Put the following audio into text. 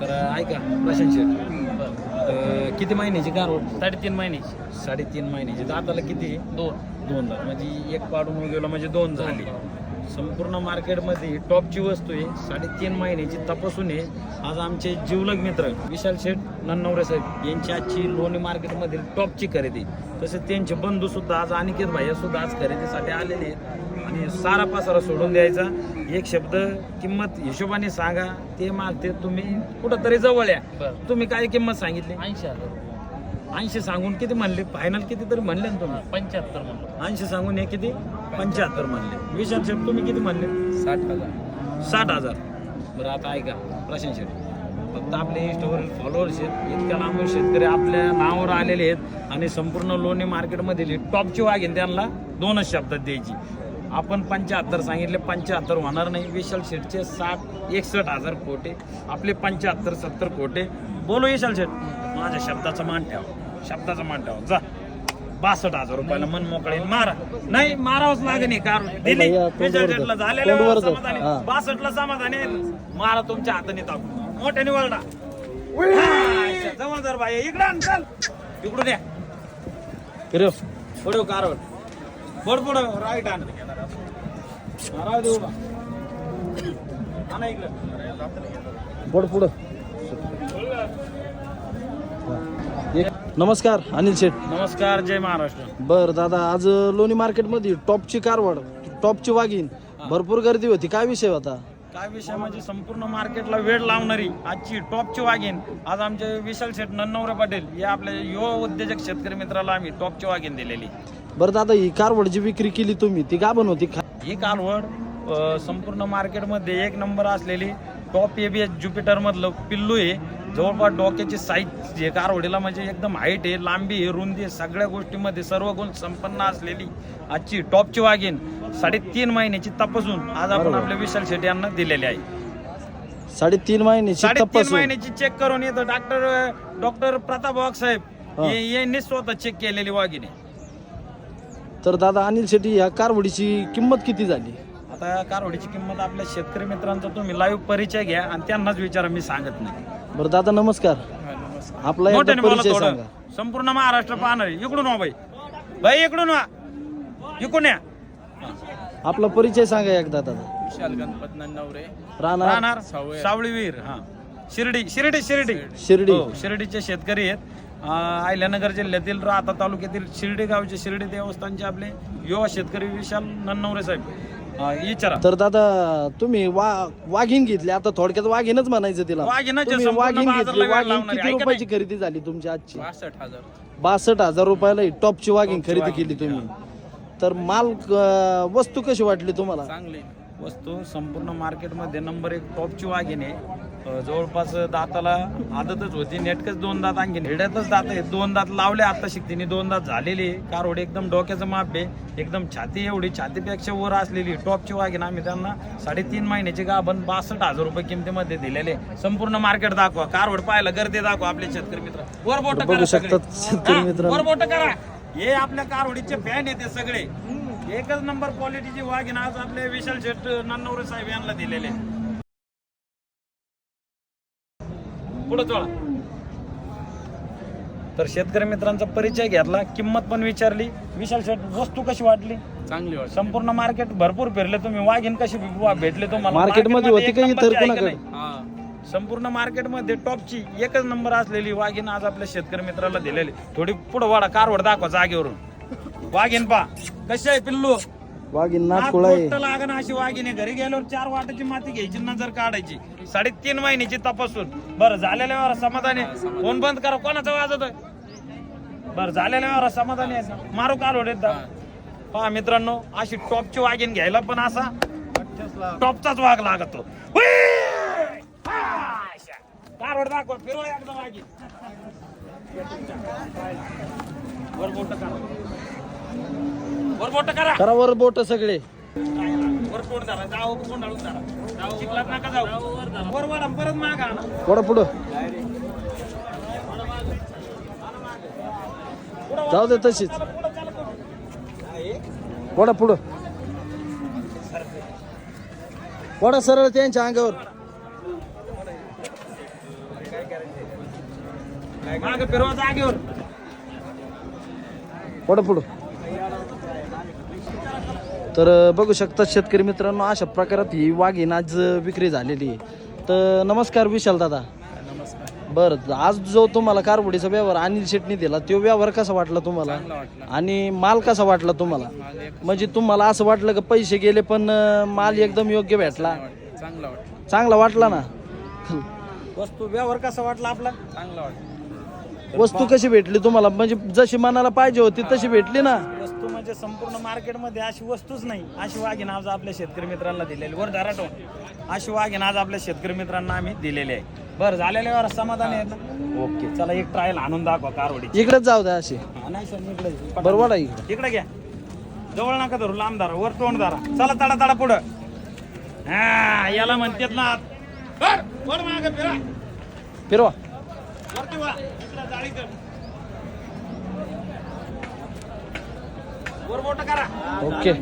तर ऐका प्रशांत शेठ. किती महिन्याची कारवड साडेतीन महिन्याची साडेतीन महिन्याची. दाताला किती? दोन. दोन दात म्हणजे एक पाडून गेलो म्हणजे दोन झाले. संपूर्ण मार्केटमध्ये टॉपची वस्तू आहे. साडेतीन महिन्याची तपासून आहे. आज आमचे जिवलग मित्र विशाल शेठ नन्नवरे साहेब यांची आजची लोणी मार्केटमधील टॉपची खरेदी. तसेच त्यांचे बंधू सुद्धा आज अनिकेत भाई सुद्धा आज खरेदीसाठी आलेले आहेत. आणि सारा पासारा सोडून द्यायचा. एक शब्द किंमत हिशोबाने सांगा. ते मागते तुम्ही कुठंतरी जवळ या. तुम्ही काय किंमत सांगितली? ऐंशी हजार. ऐंशी सांगून किती म्हणले? फायनल किती तरी म्हणले ना तुम्ही? पंच्याहत्तर म्हणलो. ऐंशी सांगून हे किती? पंच्याहत्तर म्हणले. विशाल शेठ तुम्ही किती म्हणले? साठ हजार. साठ हजार. बरं आता ऐका प्रशांत शेठ. फक्त आपले इंस्टावरील फॉलोअर्स आहेत इतक्या लांबून शेतकरी आपल्या नावावर आलेले आहेत आणि संपूर्ण लोणी मार्केटमधील टॉपची वाघीन त्यांना? दोनच शब्दात द्यायची. आपण पंच्याहत्तर सांगितले पंच्याहत्तर होणार नाही. विशाल शेठचे साठ एकसष्ट हजार कोटे. आपले पंच्याहत्तर सत्तर कोटे. बोलो विशाल शेठ. माझ्या शब्दाचा मान ठेवा. शब्दाचा मान ठेवा. जा. बासष्ट हजार रुपयाला मन मोकळे मारा. नाही मारावंच लागेल नाही कार दिली विशाल शेठला झालेलं समाधानी. बासष्टला समाधानी. आहे. मारा तुमच्या हाताने टाकू मोठ्याने वळडा जवळदार बाई इकडं आण, चल. इकडून या. फिरव. पुढे कारवड पुढ पुढं. राईट आण. राहू दे उभा आणा इकडं. बोट पुढं. एक नमस्कार अनिल शेठ. नमस्कार जय महाराष्ट्र. बर दादा आज लोणी मार्केटमध्ये टॉपची कारवाड टॉपची वाघीन भरपूर गर्दी होती. काय विषय होता? काय विषय म्हणजे संपूर्ण मार्केटला वेळ लावणारी आजची टॉपची वाघीन आज आमचे विशाल शेठ नन्नवरे पाटील या आपल्या युवा उद्योजक शेतकरी मित्राला आम्ही टॉपची वाघीन दिलेली. बरं दादा ही कारवड जी विक्री केली तुम्ही ती गाभण होती ही कालवड अ, संपूर्ण मार्केटमध्ये एक नंबर असलेली टॉप एबीएस ज्युपिटर मधलं पिल्लू आहे. जवळपास डोक्याची साईज जे कारवडीला म्हणजे एकदम हाईट आहे लांबी आहे रुंदी आहे सगळ्या गोष्टीमध्ये सर्व गुण संपन्न असलेली आजची टॉपची वाघीन साडेतीन महिन्याची तपासून आज आपण बरोबर. आपल्या विशाल शेट्टी यांना दिलेली आहे. साडेतीन महिन्याची साडेतीन तपासून. महिन्याची चेक करून येतं. डॉक्टर डॉक्टर प्रताप वाघ साहेब हा. हे- यांनी स्वतः चेक केलेली वाघिणी तर दादा अनिल शेट्टी ह्या कारवडीची किंमत किती झाली? आता कारवडीची किंमत आपल्या शेतकरी मित्रांचा तुम्ही लाईव्ह परिचय घ्या आणि त्यांनाच विचारा मी सांगत नाही. बरं दादा नमस्कार. आपला एकदा मोठ्याने बोला परिचय थोडं. सांगा. संपूर्ण महाराष्ट्र पाहणार. आहे. इकडून वा बाई. बाई इकडून वा. इकडून या. आपला परिचय सांगा एकदा दादा. विशाल गणपत नवरे राहणार? राहणार. सावळे. सावळीवीर हा. शिर्डी शिर्डी शिर्डी. शिर्डी. हो शिर्डीचे शेतकरी आहेत. अं, अहिल्यानगर जिल्ह्यातील राहता तालुक्यातील शिर्डी गावचे शिर्डी देवस्थानचे आपले युवा शेतकरी विशाल नन्नवरे साहेब. विचारा. तर दादा तुम्ही वा वाघीन घेतली. आता थोडक्यात वाघीनच म्हणायचं तिला. वाघिणीचे तुम्ही संपूर्ण वाघीन बाजारला घेतली. वेळ लावणारी. किती ऐका रुपयाची खरेदी झाली तुमची आजची? बासष्ट हजार. बासष्ट हजार रुपयाला ही टॉपची वाघीन टॉपची खरेदी वाघीण, केली तुम्ही. तर माल अं, वस्तू कशी वाटली तुम्हाला? चांगली. वस्तू संपूर्ण मार्केटमध्ये नंबर एक टॉपची वाघीण आहे. जवळपास दाताला आदतच होती. नेटकच दोन दात आणखी हिड्यातच दात आहे दोन दात लावले आता शिकतीने दोन दात झालेली. आहे. कारवड एकदम डोक्याचं माप आहे. एकदम छाती एवढी. छातीपेक्षा वर असलेली टॉपची वाघीण आम्ही त्यांना साडेतीन महिन्याची गाभण बासष्ट हजार रुपये किमतीमध्ये दिलेले. संपूर्ण मार्केट दाखवा. कारवड पाहायला गर्दी दाखवा आपले शेतकरी मित्र. वर बोट बघू शकतात शेतकरी मित्रांनो. वर बोट करा. हे आपल्या कारवडीचे फॅन येते सगळे. एकच नंबर क्वालिटीची वाघीण आज आपले विशाल शेट नान्नवरे साहेब यांना दिलेले. पुढे तर शेतकरी मित्रांचा परिचय घेतला किंमत पण विचारली विशाल शेट वस्तू कशी वाटली? चांगली वाटली. संपूर्ण मार्केट भरपूर फिरले तुम्ही वाघीण कशी वा- भेटले तुम्हाला? मार्केटमध्ये मार्केटमध्ये होती एक का नंबरची इतर आहे का कोणाकडे? नाही? हा संपूर्ण मार्केटमध्ये टॉपची एकच नंबर असलेली वाघीण आज आपल्या शेतकरी मित्राला दिलेली. थोडी पुढे वाडा कारवड दाखवा जागेवरून. वाघीण पा कशी आहे पिल्लू? वाघीन आहे गोष्ट लागण अशी आहे घरी गेल्यावर चार वाटाची माती घ्यायची नजर काढायची साडेतीन महिन्याची तपासून बरं झालेल्या वेळा समाधानी आहे. फोन बंद करा कोणाचा वाजत बरं झालेल्या वेळा समाधानी आहे? मारू काल येत पहा मित्रांनो अशी टॉपची वाघीण घ्यायला पण असा टॉपचाच वाघ लागतो हुई! हा, अशा. कारवड दाखवा फिरवा एकदा वाघीण वर बोट करा वर बोट करा. करा वर बोट सगळे. वर जाऊ कोण ढाळून झाला जाऊ चिखलात नका जाऊ. वर वर परत मागा आणा. वडा पुढं. जाऊ दे तशीच. वडा पुढं. वडा सरळ त्यांच्या अंगावर. माग फिरवा जागेवर. पुढं पुढं. तर बघू शकता शेतकरी मित्रांनो अशा प्रकारात ही वाघीण आज विक्री झालेली आहे. तर नमस्कार विशाल दादा. नमस्कार. बरं आज जो तुम्हाला कारवडीचा व्यवहार अनिल शेटनी दिला तो व्यवहार कसा वाटला तुम्हाला? चांगला वाटला. आणि माल कसा वाटला तुम्हाला? म्हणजे तुम्हाला असं वाटलं का पैसे गेले पण माल एकदम योग्य भेटला? वाटला. चांगला वाटला. चांगला वाटला ना? वस्तू व्यवहार कसा वाटला आपला? चांगला वाटला. वस्तू कशी भेटली तुम्हाला? म्हणजे जशी मनाला पाहिजे होती तशी भेटली ना? वस्तू म्हणजे संपूर्ण मार्केटमध्ये अशी वस्तूच नाही. अशी वाघीण आज आपल्या शेतकरी मित्रांना दिलेली. वर धराटून अशी वाघीण आज आपल्या शेतकरी मित्रांना आम्ही दिलेली आहे. बरं झालेल्या व्यवहार समाधानी आहेत ना? ओके. चला एक ट्रायल आणून दाखवा कारवडी. इकडेच जाऊ द्या अशी. नाही सर इकडे. बरोबर इकडे. इकडे घ्या. जवळ नका धरू लांब धरा. वर तोंड धरा. चला तडा तडा पुढं. हा याला म्हणतात ना वर, वर मागं फिरा. फिरवा. ओके?